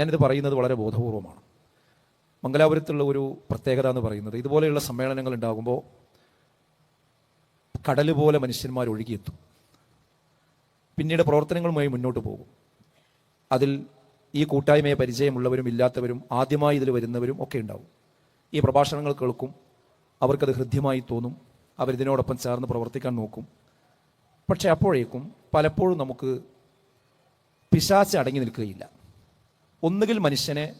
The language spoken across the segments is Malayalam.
ഞാനിത് പറയുന്നത് വളരെ ബോധപൂർവമാണ്. മംഗലാപുരത്തുള്ള ഒരു പ്രത്യേകത എന്ന് പറയുന്നത് ഇതുപോലെയുള്ള സമ്മേളനങ്ങൾ ഉണ്ടാകുമ്പോൾ കടൽ പോലെ മനുഷ്യന്മാർ ഒഴുകിയെത്തും. പിന്നീട് പ്രവർത്തനങ്ങളുമായി മുന്നോട്ട് പോകും. അതിൽ ഈ കൂട്ടായ്മയെ പരിചയമുള്ളവരും ഇല്ലാത്തവരും ആദ്യമായി ഇതിൽ വരുന്നവരും ഒക്കെ ഉണ്ടാവും. ഈ പ്രഭാഷണങ്ങൾ കേൾക്കും. അവർക്കത് ഹൃദ്യമായി തോന്നും. അവരിതിനോടൊപ്പം ചേർന്ന് പ്രവർത്തിക്കാൻ നോക്കും. പക്ഷേ അപ്പോഴേക്കും പലപ്പോഴും നമുക്ക് പിശാച്ച് അടങ്ങി നിൽക്കുകയില്ല. ഒന്നുകിൽ മനുഷ്യനെ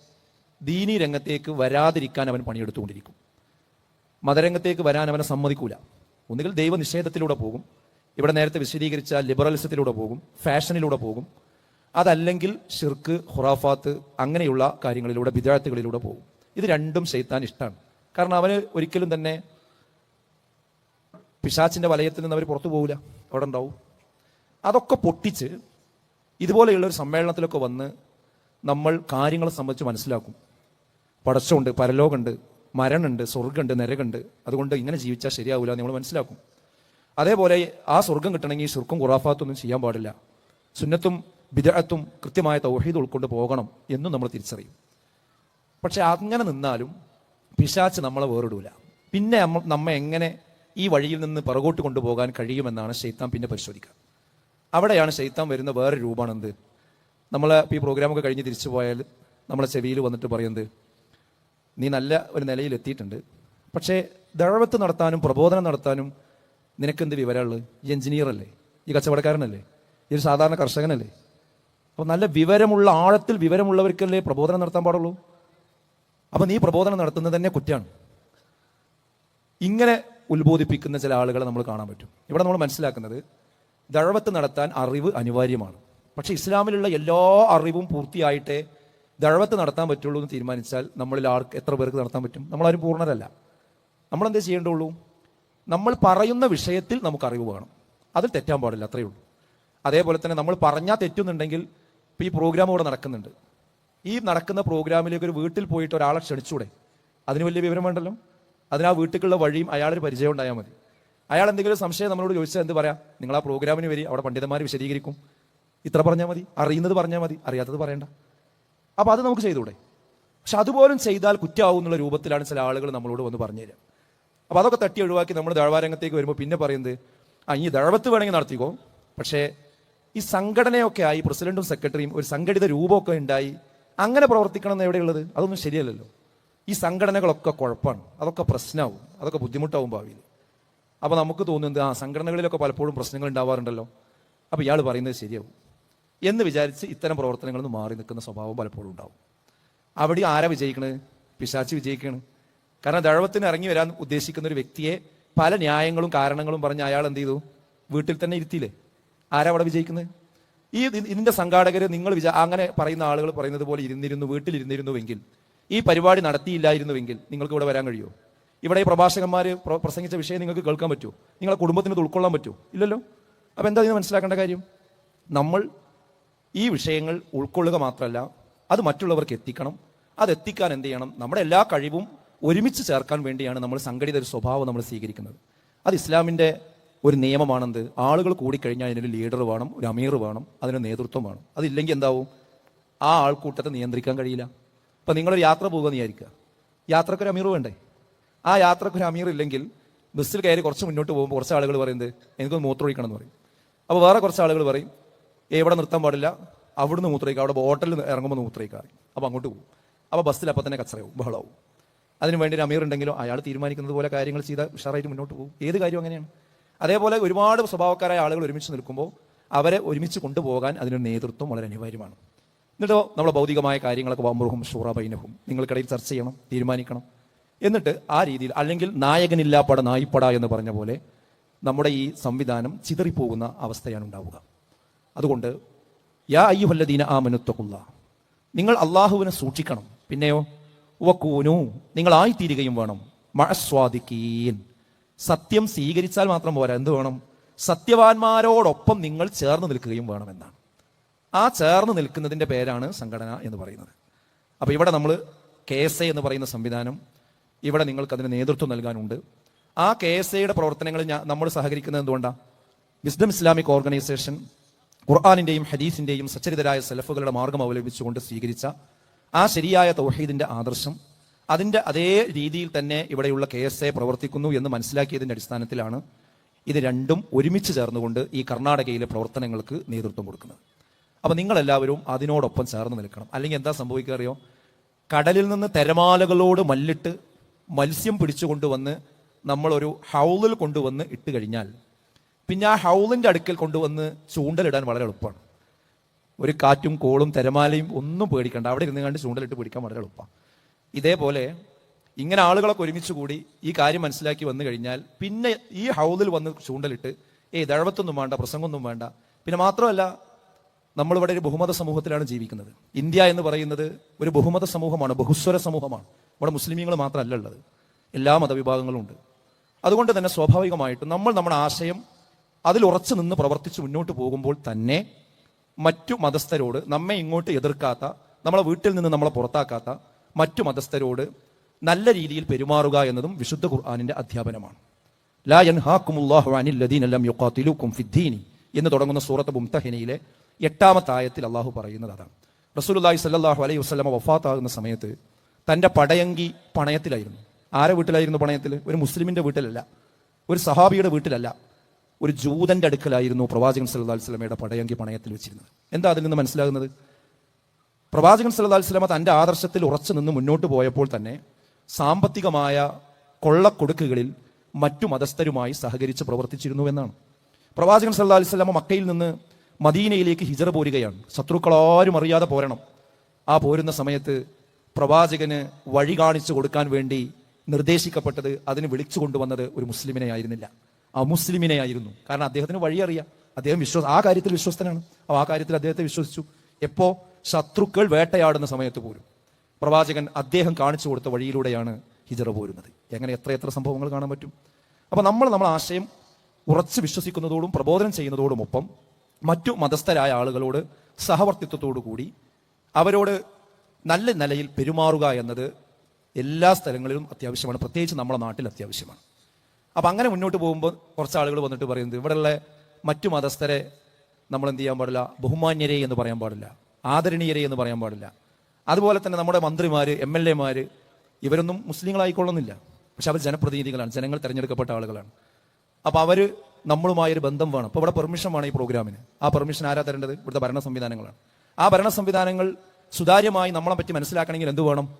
ദീനി രംഗത്തേക്ക് വരാതിരിക്കാൻ അവൻ പണിയെടുത്തുകൊണ്ടിരിക്കും. മതരംഗത്തേക്ക് വരാൻ അവനെ സമ്മതിക്കൂല. ഒന്നുകിൽ ദൈവനിഷേധത്തിലൂടെ പോകും. ഇവിടെ നേരത്തെ വിശദീകരിച്ച ലിബറലിസത്തിലൂടെ പോകും. ഫാഷനിലൂടെ പോകും. അതല്ലെങ്കിൽ ഷിർക്ക് ഹുറാഫാത്ത് അങ്ങനെയുള്ള കാര്യങ്ങളിലൂടെ വിദ്യാർത്ഥികളിലൂടെ പോകും. ഇത് രണ്ടും ചെയ്ത്താൻ ഇഷ്ടമാണ് കാരണം അവന് ഒരിക്കലും തന്നെ പിശാച്ചിന്റെ വലയത്തിൽ നിന്ന് അവർ പുറത്തു പോകില്ല അവിടെ ഉണ്ടാവും. അതൊക്കെ പൊട്ടിച്ച് ഇതുപോലെയുള്ള ഒരു സമ്മേളനത്തിലൊക്കെ വന്ന് നമ്മൾ കാര്യങ്ങളെ സംബന്ധിച്ച് മനസ്സിലാക്കും. പടച്ചമുണ്ട് പരലോകമുണ്ട് മരണമുണ്ട് സ്വർഗമുണ്ട് നരകുണ്ട്. അതുകൊണ്ട് ഇങ്ങനെ ജീവിച്ചാൽ ശരിയാവില്ല നമ്മൾ മനസ്സിലാക്കും. അതേപോലെ ആ സ്വർഗം കിട്ടണമെങ്കിൽ ശുർക്കും ഖുറാഫാത്തൊന്നും ചെയ്യാൻ പാടില്ല. സുന്നത്തും ബിദഴത്തും കൃത്യമായ തൗഹീദ് ഉൾക്കൊണ്ട് പോകണം എന്നും നമ്മൾ തിരിച്ചറിയും. പക്ഷെ അങ്ങനെ നിന്നാലും പിശാച്ച് നമ്മളെ വേറിടൂല. പിന്നെ നമ്മ നമ്മെ എങ്ങനെ ഈ വഴിയിൽ നിന്ന് പുറകോട്ട് കൊണ്ടുപോകാൻ കഴിയുമെന്നാണ് ശൈത്താൻ പിന്നെ പരിശോധിക്കുക. അവിടെയാണ് ശൈത്താൻ വരുന്ന വേറെ രൂപമാണ് എന്ത് നമ്മൾ ഈ പ്രോഗ്രാമൊക്കെ കഴിഞ്ഞ് തിരിച്ചു പോയാൽ നമ്മളെ ചെവിയിൽ വന്നിട്ട് പറയുന്നത് നീ നല്ല ഒരു നിലയിൽ എത്തിയിട്ടുണ്ട്. പക്ഷേ ദഴവത്ത് നടത്താനും പ്രബോധനം നടത്താനും നിനക്കെന്ത് വിവരമുള്ളത് ഈ എഞ്ചിനീയർ അല്ലേ? ഈ കച്ചവടക്കാരനല്ലേ? ഈ ഒരു സാധാരണ കർഷകനല്ലേ? അപ്പോൾ നല്ല വിവരമുള്ള ആഴത്തിൽ വിവരമുള്ളവർക്കല്ലേ പ്രബോധനം നടത്താൻ പാടുള്ളൂ? അപ്പോൾ നീ പ്രബോധനം നടത്തുന്നത് തന്നെ കുറ്റാണ് ഇങ്ങനെ ഉത്ബോധിപ്പിക്കുന്ന ചില ആളുകളെ നമ്മൾ കാണാൻ പറ്റും. ഇവിടെ നമ്മൾ മനസ്സിലാക്കുന്നത് ദഴവത്ത് നടത്താൻ അറിവ് അനിവാര്യമാണ്. പക്ഷെ ഇസ്ലാമിലുള്ള എല്ലാ അറിവും പൂർത്തിയായിട്ടേ ദഴവത്ത് നടത്താൻ പറ്റുള്ളൂ എന്ന് തീരുമാനിച്ചാൽ നമ്മളിൽ ആർക്ക് എത്ര പേർക്ക് നടത്താൻ പറ്റും? നമ്മളാരും പൂർണരല്ല. നമ്മളെന്തേ ചെയ്യേണ്ടുള്ളൂ? നമ്മൾ പറയുന്ന വിഷയത്തിൽ നമുക്ക് അറിവ് വേണം. അതിൽ തെറ്റാൻ പാടില്ല അത്രയേ ഉള്ളൂ. അതേപോലെ തന്നെ നമ്മൾ പറഞ്ഞാൽ തെറ്റുന്നുണ്ടെങ്കിൽ ഇപ്പം ഈ പ്രോഗ്രാം ഇവിടെ നടക്കുന്നുണ്ട്. ഈ നടക്കുന്ന പ്രോഗ്രാമിലേക്ക് ഒരു വീട്ടിൽ പോയിട്ട് ഒരാളെ ക്ഷണിച്ചൂടെ? അതിന് വലിയ വിവരം വേണ്ടല്ലോ? അതിന് ആ വീട്ടിലുള്ള വഴിയും അയാളൊരു പരിചയം ഉണ്ടായാൽ മതി. അയാൾ എന്തെങ്കിലും സംശയം നമ്മളോട് ചോദിച്ചാൽ എന്ത് പറയാം? നിങ്ങൾ ആ പ്രോഗ്രാമിന് വരി അവിടെ പണ്ഡിതന്മാർ വിശദീകരിക്കും. ഇത്ര പറഞ്ഞാൽ മതി അറിയുന്നത് പറഞ്ഞാൽ മതി അറിയാത്തത് പറയണ്ട. അപ്പോൾ അത് നമുക്ക് ചെയ്തുകൂടെ? പക്ഷെ അതുപോലും ചെയ്താൽ കുറ്റമാവും എന്നുള്ള രൂപത്തിലാണ് ചില ആളുകൾ നമ്മളോട് വന്ന് പറഞ്ഞു തരിക. അപ്പോൾ അതൊക്കെ തട്ടി ഒഴിവാക്കി നമ്മൾ ദഴവാരംഗത്തേക്ക് വരുമ്പോൾ പിന്നെ പറയുന്നത് ആ ഈ ദഴവത്ത് വേണമെങ്കിൽ നടത്തിക്കോ. പക്ഷേ ഈ സംഘടനയൊക്കെ ആയി പ്രസിഡന്റും സെക്രട്ടറിയും ഒരു സംഘടിത രൂപമൊക്കെ ഉണ്ടായി അങ്ങനെ പ്രവർത്തിക്കണം എന്ന് എവിടെയുള്ളത്? അതൊന്നും ശരിയല്ലല്ലോ. ഈ സംഘടനകളൊക്കെ കുഴപ്പമാണ് അതൊക്കെ പ്രശ്നമാവും അതൊക്കെ ബുദ്ധിമുട്ടാവും ഭാവിയിൽ. അപ്പോൾ നമുക്ക് തോന്നുന്നത് ആ സംഘടനകളിലൊക്കെ പലപ്പോഴും പ്രശ്നങ്ങൾ ഉണ്ടാവാറുണ്ടല്ലോ. അപ്പോൾ ഇയാൾ പറയുന്നത് ശരിയാവും. എന്ന് വിചാരിച്ച് ഇത്തരം പ്രവർത്തനങ്ങളിൽ നിന്ന് മാറി നിൽക്കുന്ന സ്വഭാവം പലപ്പോഴും ഉണ്ടാവും. അവിടെ ആരാ വിജയിക്കണത്? പിശാച്ച് വിജയിക്കണ്. കാരണം ദഴവത്തിന് ഇറങ്ങി വരാൻ ഉദ്ദേശിക്കുന്ന ഒരു വ്യക്തിയെ പല ന്യായങ്ങളും കാരണങ്ങളും പറഞ്ഞ് അയാൾ എന്ത് ചെയ്തു? വീട്ടിൽ തന്നെ ഇരുത്തിയില്ലേ? ആരാ അവിടെ വിജയിക്കുന്നത്? ഈ ഇതിന്റെ സംഘാടകർ നിങ്ങൾ വിചാ അങ്ങനെ പറയുന്ന ആളുകൾ പറയുന്നത് പോലെ ഇരുന്നിരുന്നു വീട്ടിലിരുന്നിരുന്നുവെങ്കിൽ ഈ പരിപാടി നടത്തിയില്ലായിരുന്നുവെങ്കിൽ നിങ്ങൾക്ക് ഇവിടെ വരാൻ കഴിയുമോ? ഇവിടെ ഈ പ്രഭാഷകന്മാർ പ്രസംഗിച്ച വിഷയം നിങ്ങൾക്ക് കേൾക്കാൻ പറ്റുമോ? നിങ്ങളെ കുടുംബത്തിന് ഉൾക്കൊള്ളാൻ പറ്റുമോ? ഇല്ലല്ലോ. അപ്പോൾ എന്താ ഇത് മനസ്സിലാക്കേണ്ട കാര്യം? നമ്മൾ ഈ വിഷയങ്ങൾ ഉൾക്കൊള്ളുക മാത്രമല്ല അത് മറ്റുള്ളവർക്ക് എത്തിക്കണം. അത് എത്തിക്കാൻ എന്ത് ചെയ്യണം? നമ്മുടെ എല്ലാ കഴിവും ഒരുമിച്ച് ചേർക്കാൻ വേണ്ടിയാണ് നമ്മൾ സംഘടിത ഒരു സ്വഭാവം നമ്മൾ സ്വീകരിക്കുന്നത്. അത് ഇസ്ലാമിന്റെ ഒരു നിയമമാണെന്ത്? ആളുകൾ കൂടിക്കഴിഞ്ഞാൽ അതിനൊരു ലീഡർ വേണം ഒരു അമീർ വേണം അതിന് നേതൃത്വം വേണം. അതില്ലെങ്കിൽ എന്താവും? ആ ആൾക്കൂട്ടത്തെ നിയന്ത്രിക്കാൻ കഴിയില്ല. ഇപ്പം നിങ്ങളൊരു യാത്ര പോകുക വിചാരിക്കുക. യാത്രക്കൊരു അമീർ വേണ്ടേ? ആ യാത്രക്കൊരു അമീർ ഇല്ലെങ്കിൽ ബസ്സിൽ കയറി കുറച്ച് മുന്നോട്ട് പോകുമ്പോൾ കുറച്ച് ആളുകൾ പറയുന്നത് എനിക്കൊന്ന് മൂത്രമൊഴിക്കണം എന്ന് പറയും. അപ്പോൾ വേറെ കുറച്ച് ആളുകൾ പറയും "ഏ, ഇവിടെ നിർത്താൻ പാടില്ല അവിടുന്ന് മൂത്രയിക്കുക അവിടെ ഹോട്ടലിൽ ഇറങ്ങുമ്പോൾ മൂത്രയിക്കുക അപ്പോൾ അങ്ങോട്ട് പോകും. അപ്പോൾ ബസ്സിൽ അപ്പം തന്നെ കച്ചറയാവും ബഹളവും അതിന് വേണ്ടി ഒരു അമീർ ഉണ്ടെങ്കിലും അയാൾ തീരുമാനിക്കുന്നത് പോലെ കാര്യങ്ങൾ ചെയ്താൽ ഉഷാറായിട്ട് മുന്നോട്ട് പോകും. ഏത് കാര്യം അങ്ങനെയാണ്. അതേപോലെ ഒരുപാട് സ്വഭാവക്കാരായ ആളുകൾ ഒരുമിച്ച് നിൽക്കുമ്പോൾ അവരെ ഒരുമിച്ച് കൊണ്ടുപോകാൻ അതിനൊരു നേതൃത്വം വളരെ അനിവാര്യമാണ്. എന്നിട്ടോ നമ്മുടെ ഭൗതികമായ കാര്യങ്ങളൊക്കെ വമ്പുറുഹും ഷൂറാബൈനഹും നിങ്ങൾക്കിടയിൽ ചർച്ച ചെയ്യണം തീരുമാനിക്കണം. എന്നിട്ട് ആ രീതിയിൽ അല്ലെങ്കിൽ നായകനില്ലാപ്പട നായിപ്പട എന്ന് പറഞ്ഞ പോലെ നമ്മുടെ ഈ സംവിധാനം ചിതറിപ്പോകുന്ന അവസ്ഥയാണ് ഉണ്ടാവുക. അതുകൊണ്ട് യാ അയ്യുഹല്ലദീന ആ മനുത്തക്കുള്ള നിങ്ങൾ അള്ളാഹുവിനെ സൂക്ഷിക്കണം. പിന്നെയോ വക്കൂനു നിങ്ങളായിത്തീരുകയും വേണം. മഴസ്വാദിക്കീൻ സത്യം സ്വീകരിച്ചാൽ മാത്രം പോരാ. എന്ത് വേണം? സത്യവാന്മാരോടൊപ്പം നിങ്ങൾ ചേർന്ന് നിൽക്കുകയും വേണമെന്നാണ്. ആ ചേർന്ന് നിൽക്കുന്നതിന്റെ പേരാണ് സംഘടന എന്ന് പറയുന്നത്. അപ്പോൾ ഇവിടെ നമ്മൾ കെ എസ് എ എന്ന് പറയുന്ന സംവിധാനം ഇവിടെ നിങ്ങൾക്ക് അതിന് നേതൃത്വം നൽകാനുണ്ട്. ആ കെ എസ് എയുടെ പ്രവർത്തനങ്ങൾ നമ്മൾ സഹകരിക്കുന്നത് എന്തുകൊണ്ടാണ് വിസ്ഡം ഇസ്ലാമിക് ഓർഗനൈസേഷൻ ഖുർആാനിന്റെയും ഹദീസിന്റെയും സച്ചരിതരായ സെലഫുകളുടെ മാർഗം അവലംബിച്ചുകൊണ്ട് സ്വീകരിച്ച ആ ശരിയായ തൗഹീദിന്റെ ആദർശം അതിന്റെ അതേ രീതിയിൽ തന്നെ ഇവിടെയുള്ള കെ എസ് എ പ്രവർത്തിക്കുന്നു എന്ന് മനസ്സിലാക്കിയതിന്റെ അടിസ്ഥാനത്തിലാണ് ഇത് രണ്ടും ഒരുമിച്ച് ചേർന്നുകൊണ്ട് ഈ കർണാടകയിലെ പ്രവർത്തനങ്ങൾക്ക് നേതൃത്വം കൊടുക്കുന്നത്. അപ്പോൾ നിങ്ങളെല്ലാവരും അതിനോടൊപ്പം ചേർന്ന് നിൽക്കണം. അല്ലെങ്കിൽ എന്താ സംഭവിക്കുക അറിയോ? കടലിൽ നിന്ന് തിരമാലകളോട് മല്ലിട്ട് മത്സ്യം പിടിച്ചു കൊണ്ടുവന്ന് നമ്മളൊരു ഹൗലിൽ കൊണ്ടുവന്ന് ഇട്ട് കഴിഞ്ഞാൽ പിന്നെ ആ ഹൗളിന്റെ അടുക്കൽ കൊണ്ടുവന്ന് ചൂണ്ടലിടാൻ വളരെ എളുപ്പമാണ്. ഒരു കാറ്റും കോളും തിരമാലയും ഒന്നും പേടിക്കണ്ട. അവിടെ ഇരുന്ന് കണ്ട് ചൂണ്ടലിട്ട് പിടിക്കാൻ വളരെ എളുപ്പമാണ് ഇതേപോലെ ഇങ്ങനെ ആളുകളൊക്കെ ഒരുമിച്ച് കൂടി ഈ കാര്യം മനസ്സിലാക്കി വന്നു കഴിഞ്ഞാൽ പിന്നെ ഈ ഹൗളിൽ വന്ന് ചൂണ്ടലിട്ട് ഏയ് ദഴവത്തൊന്നും വേണ്ട പ്രസംഗമൊന്നും വേണ്ട. പിന്നെ മാത്രമല്ല നമ്മളിവിടെ ഒരു ബഹുമത സമൂഹത്തിലാണ് ജീവിക്കുന്നത്. ഇന്ത്യ എന്ന് പറയുന്നത് ഒരു ബഹുമത സമൂഹമാണ് ബഹുസ്വര സമൂഹമാണ്. ഇവിടെ മുസ്ലിമീങ്ങൾ മാത്രമല്ല ഉള്ളത്. എല്ലാ മതവിഭാഗങ്ങളും ഉണ്ട്. അതുകൊണ്ട് തന്നെ സ്വാഭാവികമായിട്ടും നമ്മൾ നമ്മുടെ ആശയം അതിൽ ഉറച്ചു നിന്ന് പ്രവർത്തിച്ച് മുന്നോട്ട് പോകുമ്പോൾ തന്നെ മറ്റു മതസ്ഥരോട് നമ്മെ ഇങ്ങോട്ട് എതിർക്കാത്ത നമ്മളെ വീട്ടിൽ നിന്ന് നമ്മളെ പുറത്താക്കാത്ത മറ്റു മതസ്ഥരോട് നല്ല രീതിയിൽ പെരുമാറുക എന്നതും വിശുദ്ധ ഖുർആാനിന്റെ അധ്യാപനമാണ്. ലാ യൻഹാക്കുമുല്ലാഹു അനിൽ ഫിദ്ദീനി എന്ന് തുടങ്ങുന്ന സൂറത്ത് മുംതഹിനയിലെ എട്ടാമത്തെ ആയത്തിൽ അള്ളാഹു പറയുന്നത് അതാണ്. റസൂലുള്ളാഹി സ്വല്ലല്ലാഹു അലൈഹി വസല്ലമ വഫാത്താകുന്ന സമയത്ത് തന്റെ പടയങ്കി പണയത്തിലായിരുന്നു. ആരെ വീട്ടിലായിരുന്നു പണയത്തിൽ ഒരു മുസ്ലിമിന്റെ വീട്ടിലല്ല. ഒരു സഹാബിയുടെ വീട്ടിലല്ല. ഒരു ജൂതന്റെ അടുക്കലായിരുന്നു പ്രവാചകൻ സല്ലല്ലാഹു അലൈഹി വസല്ലമയുടെ പടയങ്കി പണയത്തിൽ വെച്ചിരുന്നത്. എന്താ അതിൽ നിന്ന് മനസ്സിലാകുന്നത്? പ്രവാചകൻ അലൈഹി വസല്ലമ തന്റെ ആദർശത്തിൽ ഉറച്ചു നിന്ന് മുന്നോട്ട് പോയപ്പോൾ തന്നെ സാമ്പത്തികമായ കൊള്ളക്കൊടുക്കുകളിൽ മറ്റു മതസ്ഥരുമായി സഹകരിച്ച് പ്രവർത്തിച്ചിരുന്നു എന്നാണ്. പ്രവാചകൻ സല്ലല്ലാഹു അലൈഹി വസല്ലമ മക്കയിൽ നിന്ന് മദീനയിലേക്ക് ഹിജറ പോരുകയാണ്. ശത്രുക്കളാരും അറിയാതെ പോരണം. ആ പോരുന്ന സമയത്ത് പ്രവാചകന് വഴി കാണിച്ചു കൊടുക്കാൻ വേണ്ടി നിർദ്ദേശിക്കപ്പെട്ടത് അതിന് വിളിച്ചു കൊണ്ടുവന്നത് ഒരു മുസ്ലിമിനെ ആയിരുന്നില്ല മുസ്ലിമിനെ ആയിരുന്നു കാരണം അദ്ദേഹത്തിന് വഴി അറിയാം അദ്ദേഹം വിശ്വാസം ആ കാര്യത്തിൽ വിശ്വസ്തനാണ്. അപ്പൊ ആ കാര്യത്തിൽ അദ്ദേഹത്തെ വിശ്വസിച്ചു. എപ്പോ ശത്രുക്കൾ വേട്ടയാടുന്ന സമയത്ത് പോലും പ്രവാചകൻ അദ്ദേഹം കാണിച്ചു കൊടുത്ത വഴിയിലൂടെയാണ് ഹിജറ പോരുന്നത്. എങ്ങനെ എത്ര എത്ര സംഭവങ്ങൾ കാണാൻ പറ്റും? അപ്പോൾ നമ്മൾ നമ്മൾ ആശയം ഉറച്ച് വിശ്വസിക്കുന്നതോടും പ്രബോധനം ചെയ്യുന്നതോടുമൊപ്പം മറ്റു മതസ്ഥരായ ആളുകളോട് സഹവർത്തിത്വത്തോടു കൂടി അവരോട് നല്ല നിലയിൽ പെരുമാറുക എന്നത് എല്ലാ സ്ഥലങ്ങളിലും അത്യാവശ്യമാണ്. പ്രത്യേകിച്ച് നമ്മുടെ നാട്ടിൽ അത്യാവശ്യമാണ്. അപ്പൊ അങ്ങനെ മുന്നോട്ട് പോകുമ്പോൾ കുറച്ച് ആളുകൾ വന്നിട്ട് പറയുന്നത് ഇവിടെയുള്ള മറ്റു മതസ്ഥരെ നമ്മൾ എന്ത് ചെയ്യാൻ പാടില്ല? ബഹുമാന്യരെ എന്ന് പറയാൻ പാടില്ല. ആദരണീയരെ എന്ന് പറയാൻ പാടില്ല. അതുപോലെ തന്നെ നമ്മുടെ മന്ത്രിമാർ എം എൽ എമാർ ഇവരൊന്നും മുസ്ലിങ്ങളായിക്കൊള്ളുന്നില്ല. പക്ഷെ അവർ ജനപ്രതിനിധികളാണ് ജനങ്ങൾ തിരഞ്ഞെടുക്കപ്പെട്ട ആളുകളാണ്. അപ്പോൾ അവർ നമ്മളുമായൊരു ബന്ധം വേണം. അപ്പോൾ ഇവിടെ പെർമിഷൻ വേണം ഈ പ്രോഗ്രാമിന് ആ പെർമിഷൻ ആരാ തരേണ്ടത്? ഇവിടുത്തെ ഭരണ സംവിധാനങ്ങളാണ്. ആ ഭരണ സംവിധാനങ്ങൾ സുതാര്യമായി നമ്മളെ പറ്റി മനസ്സിലാക്കണമെങ്കിൽ എന്ത് വേണം?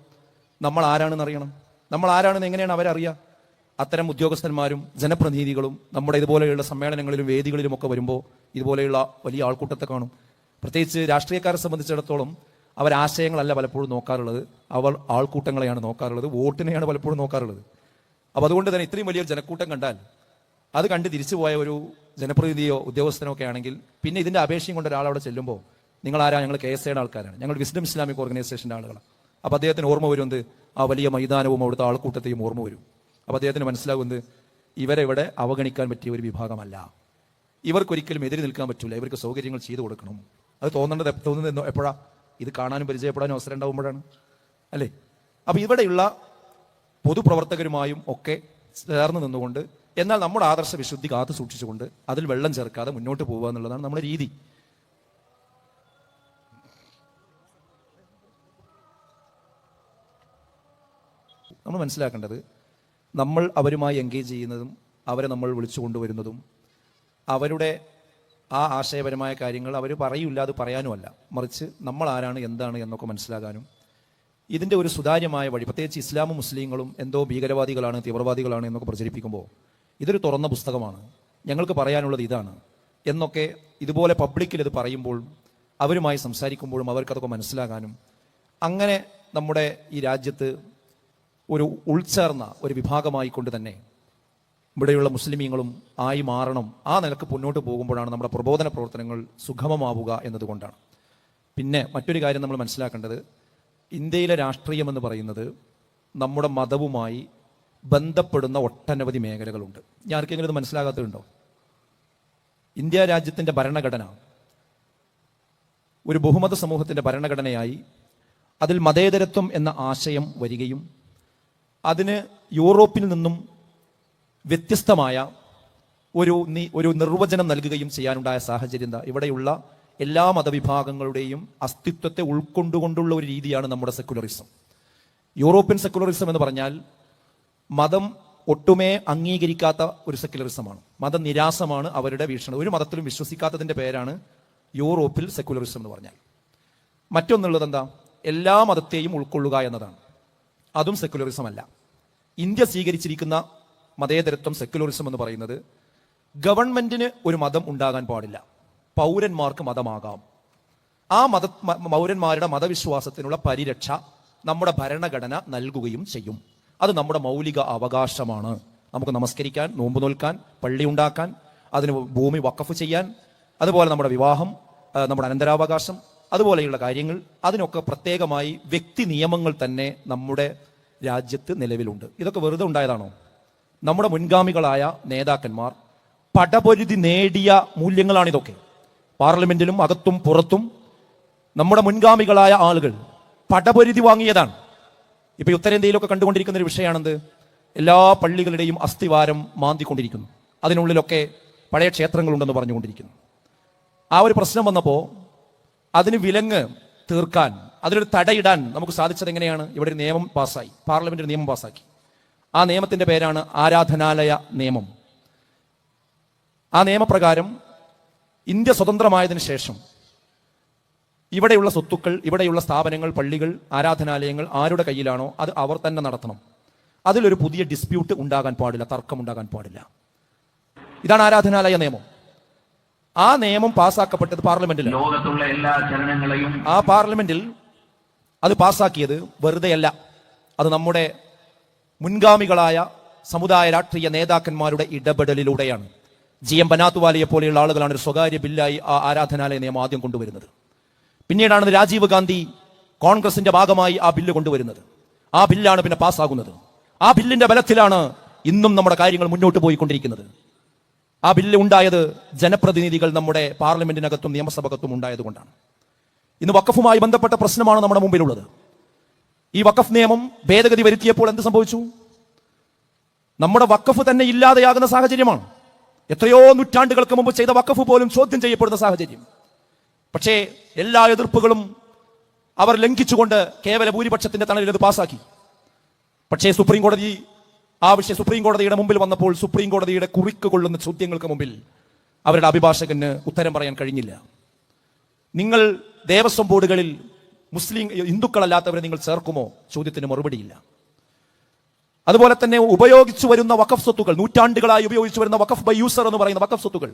നമ്മൾ ആരാണെന്ന് അറിയണം. നമ്മൾ ആരാണെന്ന് എങ്ങനെയാണ് അവരറിയുക അത്തരം ഉദ്യോഗസ്ഥന്മാരും ജനപ്രതിനിധികളും നമ്മുടെ ഇതുപോലെയുള്ള സമ്മേളനങ്ങളിലും വേദികളിലും ഒക്കെ വരുമ്പോൾ ഇതുപോലെയുള്ള വലിയ ആൾക്കൂട്ടത്തെ കാണും. പ്രത്യേകിച്ച് രാഷ്ട്രീയക്കാരെ സംബന്ധിച്ചിടത്തോളം അവർ ആശയങ്ങളല്ല പലപ്പോഴും നോക്കാറുള്ളത്. അവർ ആൾക്കൂട്ടങ്ങളെയാണ് നോക്കാറുള്ളത്. വോട്ടിനെയാണ് പലപ്പോഴും നോക്കാറുള്ളത്. അപ്പോൾ അതുകൊണ്ട് തന്നെ ഇത്രയും വലിയൊരു ജനക്കൂട്ടം കണ്ടാൽ അത് കണ്ട് തിരിച്ചു പോയ ഒരു ജനപ്രതിനിധിയോ ഉദ്യോഗസ്ഥനോ ഒക്കെ ആണെങ്കിൽ പിന്നെ ഇതിന്റെ അപേക്ഷയും കൊണ്ട് ഒരാൾ അവിടെ ചെല്ലുമ്പോൾ നിങ്ങൾ ആരാ ഞങ്ങൾ കെ എസ് എയുടെ ആൾക്കാരാണ്. ഞങ്ങൾ വിസ്ഡം ഇസ്ലാമിക് ഓർഗനൈസേഷന്റെ ആളുകളാണ്. അപ്പോൾ അദ്ദേഹത്തിന് ഓർമ്മ വരുന്നത് ആ വലിയ മൈതാനവും അവിടുത്തെ ആൾക്കൂട്ടത്തെയും ഓർമ്മ വരും. അപ്പൊ അദ്ദേഹത്തിന് മനസ്സിലാകുന്നത് ഇവരെ ഇവിടെ അവഗണിക്കാൻ പറ്റിയ ഒരു വിഭാഗമല്ല. ഇവർക്കൊരിക്കലും എതിരി നിൽക്കാൻ പറ്റില്ല ഇവർക്ക് സൗകര്യങ്ങൾ ചെയ്തു കൊടുക്കണം. അത് തോന്നേണ്ടത് തോന്നുന്നത് എപ്പോഴാ? ഇത് കാണാനും പരിചയപ്പെടാനും അവസരം ഉണ്ടാകുമ്പോഴാണ് അല്ലേ? അപ്പോൾ ഇവിടെയുള്ള പൊതുപ്രവർത്തകരുമായും ഒക്കെ ചേർന്ന് നിന്നുകൊണ്ട് എന്നാൽ നമ്മുടെ ആദർശ വിശുദ്ധി കാത്തു സൂക്ഷിച്ചുകൊണ്ട് അതിൽ വെള്ളം ചേർക്കാതെ മുന്നോട്ട് പോവുക എന്നുള്ളതാണ് നമ്മുടെ രീതി. നമ്മൾ മനസ്സിലാക്കേണ്ടത് നമ്മൾ അവരുമായി എൻഗേജ് ചെയ്യുന്നതും അവരെ നമ്മൾ വിളിച്ചു കൊണ്ടുവരുന്നതും അവരുടെ ആ ആശയപരമായ കാര്യങ്ങൾ അവർ പറയില്ല അത് പറയാനുമല്ല. മറിച്ച് നമ്മൾ ആരാണ് എന്താണ് എന്നൊക്കെ മനസ്സിലാകാനും ഇതിന്റെ ഒരു സുതാര്യമായ വഴി പ്രത്യേകിച്ച് ഇസ്ലാമും മുസ്ലിങ്ങളും എന്തോ ഭീകരവാദികളാണ് തീവ്രവാദികളാണ് എന്നൊക്കെ പ്രചരിപ്പിക്കുമ്പോൾ ഇതൊരു തുറന്ന പുസ്തകമാണ്. ഞങ്ങൾക്ക് പറയാനുള്ളത് ഇതാണ് എന്നൊക്കെ ഇതുപോലെ പബ്ലിക്കിൽ ഇത് പറയുമ്പോൾ അവരുമായി സംസാരിക്കുമ്പോഴും അവർക്കതൊക്കെ മനസ്സിലാകാനും അങ്ങനെ നമ്മുടെ ഈ രാജ്യത്ത് ഒരു ഉൾച്ചേർന്ന ഒരു വിഭാഗമായി കൊണ്ട് തന്നെ ഇവിടെയുള്ള മുസ്ലിമീങ്ങളും ആയി മാറണം. ആ നിലയ്ക്ക് മുന്നോട്ട് പോകുമ്പോഴാണ് നമ്മുടെ പ്രബോധന പ്രവർത്തനങ്ങൾ സുഗമമാവുക എന്നതുകൊണ്ടാണ്. പിന്നെ മറ്റൊരു കാര്യം നമ്മൾ മനസ്സിലാക്കേണ്ടത് ഇന്ത്യയിലെ രാഷ്ട്രീയം എന്ന് പറയുന്നത് നമ്മുടെ മതവുമായി ബന്ധപ്പെടുന്ന ഒട്ടനവധി മേഖലകളുണ്ട്. ഞാൻ ആർക്കെങ്കിലും ഇത് മനസ്സിലാകാത്തതുണ്ടോ? ഇന്ത്യ രാജ്യത്തിന്റെ ഭരണഘടന ഒരു ബഹുമത സമൂഹത്തിന്റെ ഭരണഘടനയായി അതിൽ മതേതരത്വം എന്ന ആശയം വരികയും അതിന് യൂറോപ്പിൽ നിന്നും വ്യത്യസ്തമായ ഒരു ഒരു നിർവചനം നൽകുകയും ചെയ്യാനുണ്ടായ സാഹചര്യം എന്താ? ഇവിടെയുള്ള എല്ലാ മതവിഭാഗങ്ങളുടെയും അസ്തിത്വത്തെ ഉൾക്കൊണ്ടുകൊണ്ടുള്ള ഒരു രീതിയാണ് നമ്മുടെ സെക്കുലറിസം യൂറോപ്യൻ സെക്കുലറിസം എന്ന് പറഞ്ഞാൽ മതം ഒട്ടുമേ അംഗീകരിക്കാത്ത ഒരു സെക്കുലറിസമാണ് മതനിരാസമാണ് അവരുടെ വീക്ഷണം. ഒരു മതത്തിലും വിശ്വസിക്കാത്തതിന്റെ പേരാണ് യൂറോപ്പിൽ സെക്കുലറിസം എന്ന് പറഞ്ഞാൽ. മറ്റൊന്നുള്ളത് എന്താ? എല്ലാ മതത്തെയും ഉൾക്കൊള്ളുക എന്നതാണ്. അതും സെക്കുലറിസം അല്ല. ഇന്ത്യ സ്വീകരിച്ചിരിക്കുന്ന മതേതരത്വം സെക്കുലറിസം എന്ന് പറയുന്നത് ഗവൺമെന്റിന് ഒരു മതം ഉണ്ടാകാൻ പാടില്ല. പൗരന്മാർക്ക് മതമാകാം. ആ മത പൗരന്മാരുടെ മതവിശ്വാസത്തിനുള്ള പരിരക്ഷ നമ്മുടെ ഭരണഘടന നൽകുകയും ചെയ്യും. അത് നമ്മുടെ മൗലിക അവകാശമാണ്. നമുക്ക് നമസ്കരിക്കാൻ നോമ്പ് നോൽക്കാൻ പള്ളി ഉണ്ടാക്കാൻ അതിന് ഭൂമി വക്കഫ് ചെയ്യാൻ അതുപോലെ നമ്മുടെ വിവാഹം നമ്മുടെ അനന്തരാവകാശം അതുപോലെയുള്ള കാര്യങ്ങൾ. അതിനൊക്കെ പ്രത്യേകമായി വ്യക്തി നിയമങ്ങൾ തന്നെ നമ്മുടെ രാജ്യത്ത് നിലവിലുണ്ട്. ഇതൊക്കെ വെറുതെ ഉണ്ടായതാണോ? നമ്മുടെ മുൻഗാമികളായ നേതാക്കന്മാർ പടപൊരുതി നേടിയ മൂല്യങ്ങളാണ് ഇതൊക്കെ പാർലമെന്റിലും അകത്തും പുറത്തും നമ്മുടെ മുൻഗാമികളായ ആളുകൾ പടപൊരുതി വാങ്ങിയതാണ്. ഇപ്പൊ ഉത്തരേന്ത്യയിലൊക്കെ കണ്ടുകൊണ്ടിരിക്കുന്ന ഒരു വിഷയമാണെന്ത്? എല്ലാ പള്ളികളുടെയും അസ്ഥിവാരം മാന്തിക്കൊണ്ടിരിക്കുന്നു. അതിനുള്ളിലൊക്കെ പഴയ ക്ഷേത്രങ്ങളുണ്ടെന്ന് പറഞ്ഞുകൊണ്ടിരിക്കുന്നു. ആ ഒരു പ്രശ്നം വന്നപ്പോൾ അതിന് വിലങ്ങ് തീർക്കാൻ അതിനൊരു തടയിടാൻ നമുക്ക് സാധിച്ചത് എങ്ങനെയാണ്? ഇവിടെ ഒരു നിയമം പാസ്സായി. പാർലമെന്റ് നിയമം പാസ്സാക്കി. ആ നിയമത്തിന്റെ പേരാണ് ആരാധനാലയ നിയമം. ആ നിയമപ്രകാരം ഇന്ത്യ സ്വതന്ത്രമായതിനു ശേഷം ഇവിടെയുള്ള സ്വത്തുക്കൾ ഇവിടെയുള്ള സ്ഥാപനങ്ങൾ പള്ളികൾ ആരാധനാലയങ്ങൾ ആരുടെ കയ്യിലാണോ അത് അവർ തന്നെ നടത്തണം. അതിലൊരു പുതിയ ഡിസ്പ്യൂട്ട് ഉണ്ടാകാൻ പാടില്ല തർക്കം ഉണ്ടാകാൻ പാടില്ല. ഇതാണ് ആരാധനാലയ നിയമം. ആ നിയമം പാസ്സാക്കപ്പെട്ടത് പാർലമെന്റിൽ. ലോകത്തുള്ള എല്ലാ ചലനങ്ങളെയും ആ പാർലമെന്റിൽ അത് പാസ്സാക്കിയത് വെറുതെയല്ല. അത് നമ്മുടെ മുൻഗാമികളായ സമുദായ രാഷ്ട്രീയ നേതാക്കന്മാരുടെ ഇടപെടലിലൂടെയാണ്. ജി എം ബനാത്തുവാലിയെ പോലെയുള്ള ആളുകളാണ് ഒരു സ്വകാര്യ ബില്ലായി ആ ആരാധനാലയ നിയമം ആദ്യം കൊണ്ടുവരുന്നത്. പിന്നീടാണ് രാജീവ് ഗാന്ധി കോൺഗ്രസിന്റെ ഭാഗമായി ആ ബില്ല് കൊണ്ടുവരുന്നത്. ആ ബില്ലാണ് പിന്നെ പാസ്സാകുന്നത്. ആ ബില്ലിന്റെ ബലത്തിലാണ് ഇന്നും നമ്മുടെ കാര്യങ്ങൾ മുന്നോട്ട് പോയിക്കൊണ്ടിരിക്കുന്നത്. ആ ബില്ല് ഉണ്ടായത് ജനപ്രതിനിധികൾ നമ്മുടെ പാർലമെന്റിനകത്തും നിയമസഭകത്തും ഉണ്ടായതുകൊണ്ടാണ്. ഇന്ന് വക്കഫുമായി ബന്ധപ്പെട്ട പ്രശ്നമാണ് നമ്മുടെ മുമ്പിലുള്ളത്. ഈ വക്കഫ് നിയമം ഭേദഗതി വരുത്തിയപ്പോൾ എന്ത് സംഭവിച്ചു? നമ്മുടെ വക്കഫ് തന്നെ ഇല്ലാതെയാകുന്ന സാഹചര്യമാണ്. എത്രയോ നൂറ്റാണ്ടുകൾക്ക് മുമ്പ് ചെയ്ത വക്കഫ് പോലും ചോദ്യം ചെയ്യപ്പെടുന്ന സാഹചര്യം. പക്ഷേ എല്ലാ എതിർപ്പുകളും അവർ ലംഘിച്ചുകൊണ്ട് കേവല ഭൂരിപക്ഷത്തിന്റെ തണലിൽ അത് പാസാക്കി. പക്ഷേ സുപ്രീം കോടതി ആ വിഷയം സുപ്രീം കോടതിയുടെ മുമ്പിൽ വന്നപ്പോൾ സുപ്രീം കോടതിയുടെ കുറിക്ക് കൊള്ളുന്ന ചോദ്യങ്ങൾക്ക് മുമ്പിൽ അവരുടെ അഭിഭാഷകന് ഉത്തരം പറയാൻ കഴിഞ്ഞില്ല. നിങ്ങൾ ദേവസ്വം ബോർഡുകളിൽ മുസ്ലിം ഹിന്ദുക്കളല്ലാത്തവരെ നിങ്ങൾ ചേർക്കുമോ? ചോദ്യത്തിന് മറുപടിയില്ല. അതുപോലെ തന്നെ ഉപയോഗിച്ചു വരുന്ന വഖഫ് സ്വത്തുക്കൾ നൂറ്റാണ്ടുകളായി ഉപയോഗിച്ചു വരുന്ന വഖഫ് ബൈ യൂസർ എന്ന് പറയുന്ന വഖഫ് സ്വത്തുക്കൾ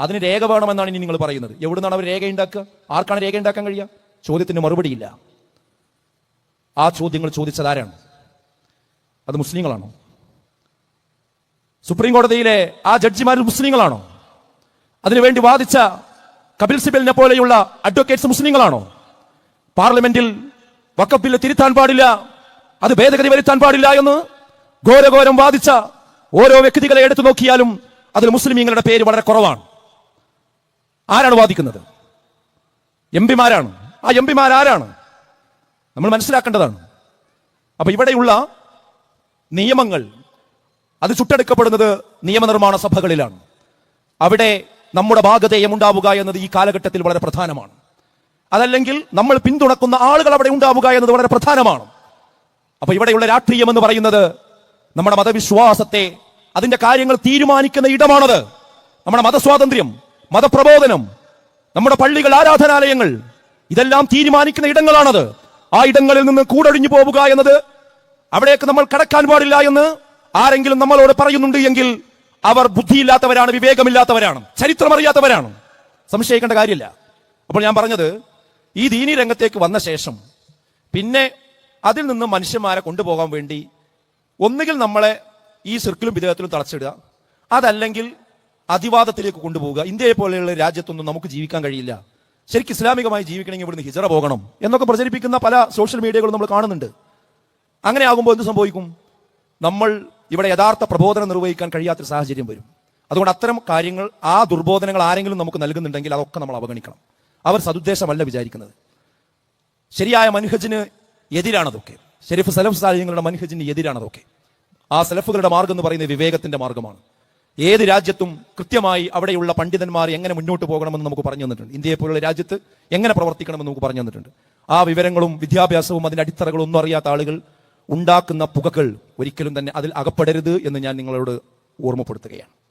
അതിന് രേഖ വേണമെന്നാണ് ഇനി നിങ്ങൾ പറയുന്നത്. എവിടുന്നാണ് അവർ രേഖ ഉണ്ടാക്കുക? ആർക്കാണ് രേഖ ഉണ്ടാക്കാൻ കഴിയുക? ചോദ്യത്തിന് മറുപടിയില്ല. ആ ചോദ്യങ്ങൾ ചോദിച്ചത് ആരാണ്? അത് മുസ്ലിങ്ങളാണോ? സുപ്രീം കോടതിയിലെ ആ ജഡ്ജിമാർ മുസ്ലിങ്ങളാണോ? അതിനുവേണ്ടി വാദിച്ച കപിൽ സിബലിനെ പോലെയുള്ള അഡ്വക്കേറ്റ്സ് മുസ്ലിങ്ങളാണോ? പാർലമെന്റിൽ വക്കപ്പിൽ തിരുത്താൻ പാടില്ല അത് ഭേദഗതി വരുത്താൻ പാടില്ല എന്ന് ഘോരഘോരം വാദിച്ച ഓരോ വ്യക്തികളെ എടുത്തു നോക്കിയാലും അതിൽ മുസ്ലിമീങ്ങളുടെ പേര് വളരെ കുറവാണ്. ആരാണ് വാദിക്കുന്നത്? എം പിമാരാണ്. ആ എം പിമാർ ആരാണ്? നമ്മൾ മനസ്സിലാക്കേണ്ടതാണ്. അപ്പൊ ഇവിടെയുള്ള നിയമങ്ങൾ അത് ചുട്ടെടുക്കപ്പെടുന്നത് നിയമനിർമ്മാണ സഭകളിലാണ്. അവിടെ നമ്മുടെ ഭാഗതേയം ഉണ്ടാവുക എന്നത് ഈ കാലഘട്ടത്തിൽ വളരെ പ്രധാനമാണ്. അതല്ലെങ്കിൽ നമ്മൾ പിന്തുണക്കുന്ന ആളുകൾ അവിടെ ഉണ്ടാവുക എന്നത് വളരെ പ്രധാനമാണ്. അപ്പൊ ഇവിടെയുള്ള രാഷ്ട്രീയം എന്ന് പറയുന്നത് നമ്മുടെ മതവിശ്വാസത്തെ അതിന്റെ കാര്യങ്ങൾ തീരുമാനിക്കുന്ന ഇടമാണത്. നമ്മുടെ മതസ്വാതന്ത്ര്യം മതപ്രബോധനം നമ്മുടെ പള്ളികൾ ആരാധനാലയങ്ങൾ ഇതെല്ലാം തീരുമാനിക്കുന്ന ഇടങ്ങളാണത്. ആ ഇടങ്ങളിൽ നിന്ന് കൂടൊഴിഞ്ഞു പോവുക എന്നത് അവിടേക്ക് നമ്മൾ കടക്കാൻ പാടില്ല എന്ന് ആരെങ്കിലും നമ്മളോട് പറയുന്നുണ്ട് എങ്കിൽ അവർ ബുദ്ധിയില്ലാത്തവരാണ് വിവേകമില്ലാത്തവരാണ് ചരിത്രമറിയാത്തവരാണ് സംശയിക്കേണ്ട കാര്യമില്ല. അപ്പോൾ ഞാൻ പറഞ്ഞത് ഈ ദീനി രംഗത്തേക്ക് വന്ന ശേഷം പിന്നെ അതിൽ നിന്ന് മനുഷ്യന്മാരെ കൊണ്ടുപോകാൻ വേണ്ടി ഒന്നുകിൽ നമ്മളെ ഈ സർക്കിളും വിദേഹത്തിലും തളച്ചിടുക അതല്ലെങ്കിൽ അതിവാദത്തിലേക്ക് കൊണ്ടുപോകുക. ഇന്ത്യയെ പോലെയുള്ള രാജ്യത്തൊന്നും നമുക്ക് ജീവിക്കാൻ കഴിയില്ല. ശരിക്കും ഇസ്ലാമികമായി ജീവിക്കണമെങ്കിൽ ഇവിടുന്ന് ഹിജറ പോകണം എന്നൊക്കെ പ്രചരിപ്പിക്കുന്ന പല സോഷ്യൽ മീഡിയകളും നമ്മൾ കാണുന്നുണ്ട്. അങ്ങനെ ആകുമ്പോൾ എന്ത് സംഭവിക്കും? നമ്മൾ ഇവിടെ യഥാർത്ഥ പ്രബോധനം നിർവഹിക്കാൻ കഴിയാത്തൊരു സാഹചര്യം വരും. അതുകൊണ്ട് അത്തരം കാര്യങ്ങൾ ആ ദുർബോധനങ്ങൾ ആരെങ്കിലും നമുക്ക് നൽകുന്നുണ്ടെങ്കിൽ അതൊക്കെ നമ്മൾ അവഗണിക്കണം. അവർ സതുദ്ദേശമല്ല വിചാരിക്കുന്നത്. ശരിയായ മൻഹജിന് എതിരാണതൊക്കെ. ഷെരീഫ് സലഫ് സാഹചര്യങ്ങളുടെ മൻഹജിന് എതിരാണതൊക്കെ. ആ സലഫുകളുടെ മാർഗം എന്ന് പറയുന്നത് വിവേകത്തിന്റെ മാർഗമാണ്. ഏത് രാജ്യത്തും കൃത്യമായി അവിടെയുള്ള പണ്ഡിതന്മാർ എങ്ങനെ മുന്നോട്ട് പോകണമെന്ന് നമുക്ക് പറഞ്ഞു തന്നിട്ടുണ്ട്. ഇന്ത്യയെ പോലുള്ള രാജ്യത്ത് എങ്ങനെ പ്രവർത്തിക്കണമെന്ന് നമുക്ക് പറഞ്ഞു തന്നിട്ടുണ്ട്. ആ വിവരങ്ങളും വിദ്യാഭ്യാസവും അതിന്റെ അടിത്തറകളും ഒന്നും അറിയാത്ത ആളുകൾ ഉണ്ടാക്കുന്ന പുകകൾ ഒരിക്കലും തന്നെ അതിൽ അകപ്പെടരുത് എന്ന് ഞാൻ നിങ്ങളോട് ഓർമ്മപ്പെടുത്തുകയാണ്.